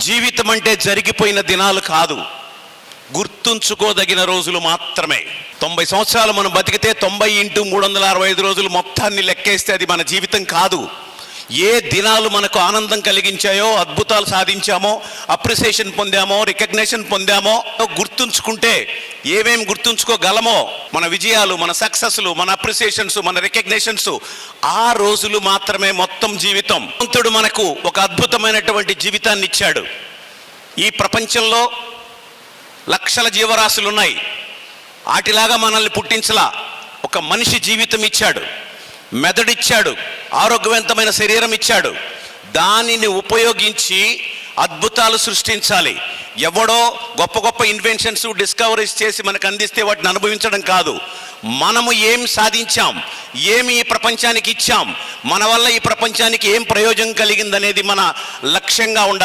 జీవితం అంటే జరిగిపోయిన దినాలు కాదు. గుర్తుంచుకోదగిన రోజులు మాత్రమే. తొంభై సంవత్సరాలు మనం బతికితే తొంభై ఇంటూ మూడు వందల అరవై ఐదు రోజులు మొత్తాన్ని లెక్కేస్తే అది మన జీవితం కాదు. ఏ దినాలు మనకు ఆనందం కలిగించాయో అద్భుతాలు సాధించామో అప్రిసియేషన్ పొందామో రికగ్నేషన్ పొందామో గుర్తుంచుకుంటే ఏమేం గుర్తుంచుకోగలమో మన విజయాలు మన సక్సెస్లు మన అప్రిసియేషన్స్ మన రికగ్నేషన్స్ ఆ రోజులు మాత్రమే మొత్తం జీవితం. భగవంతుడు మనకు ఒక అద్భుతమైనటువంటి జీవితాన్ని ఇచ్చాడు. ఈ ప్రపంచంలో లక్షల జీవరాశులు ఉన్నాయి. వాటిలాగా మనల్ని పుట్టించలా ఒక మనిషి జీవితం ఇచ్చాడు. మెదడిచ్చాడు. ఆరోగ్యవంతమైన శరీరం ఇచ్చాడు. దానిని ఉపయోగించి అద్భుతాలు సృష్టించాలి. ఎవడో గొప్ప గొప్ప ఇన్వెన్షన్స్ డిస్కవరీస్ చేసి మనకు అందిస్తే వాటిని అనుభవించడం కాదు. మనము ఏం సాధించాం? ఏమి ఈ ప్రపంచానికి ఇచ్చాం? మన వల్ల ఈ ప్రపంచానికి ఏం ప్రయోజనం కలిగిందనేది మన లక్ష్యంగా ఉండాలి.